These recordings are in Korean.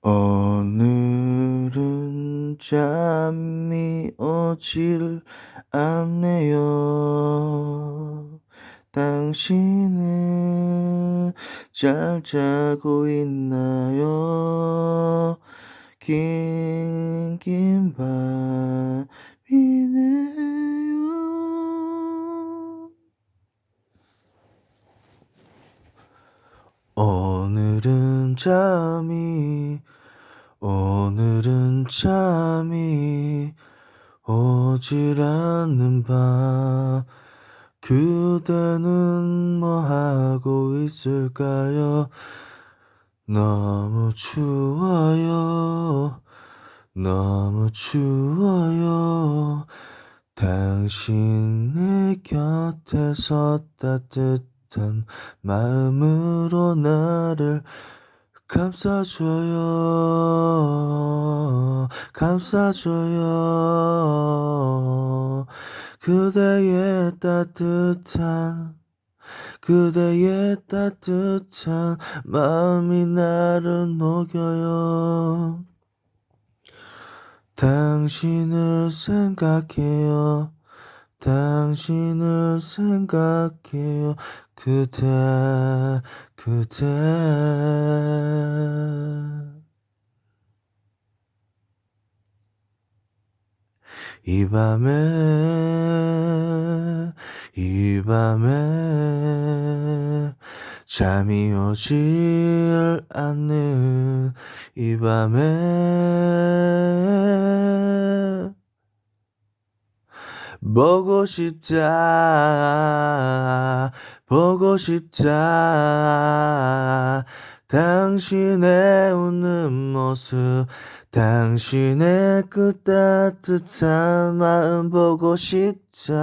오늘은 잠이 오질 않네요. 당신은 잘 자고 있나요? 긴긴 밤이네요. 오늘은 잠이 오늘은 잠이 오질 않는 밤 그대는 뭐 하고 있을까요? 너무 추워요. 너무 추워요. 당신의 곁에서 따뜻한 마음으로 나를 감싸줘요. 감싸줘요. 그대의 따뜻한 그대의 따뜻한 마음이 나를 녹여요. 당신을 생각해요. 당신을 생각해요. 그대, 그대. 이 밤에, 이 밤에, 잠이 오질 않는 이 밤에, 보고 싶다, 보고 싶다. 당신의 웃는 모습, 당신의 그 따뜻한 마음 보고 싶다,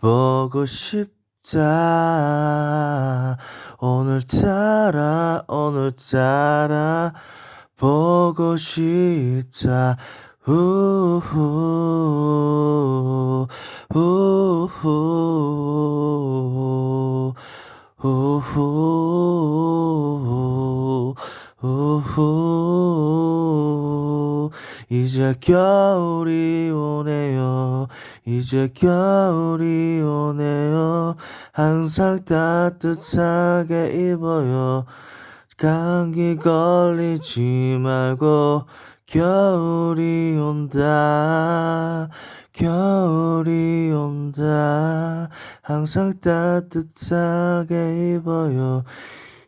보고 싶다. 오늘따라, 오늘따라, 보고 싶다. 우후, 우후, 우후. 이제 겨울이 오네요. 이제 겨울이 오네요. 항상 따뜻하게 입어요. 감기 걸리지 말고 겨울이 온다. 겨울이 온다. 항상 따뜻하게 입어요.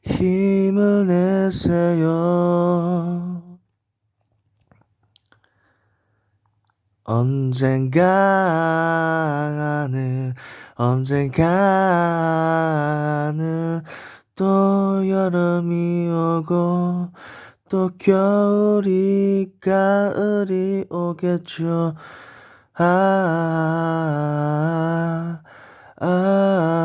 힘을 내세요. 언젠가는 언젠가는 또 여름이 오고 또 겨울이 가을이 오겠죠. 아, 아,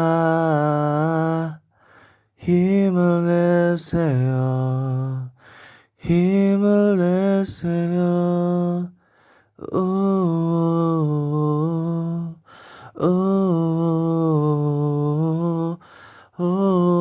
힘을 내세요. 힘을 내세요. 오, 오, 오, 오.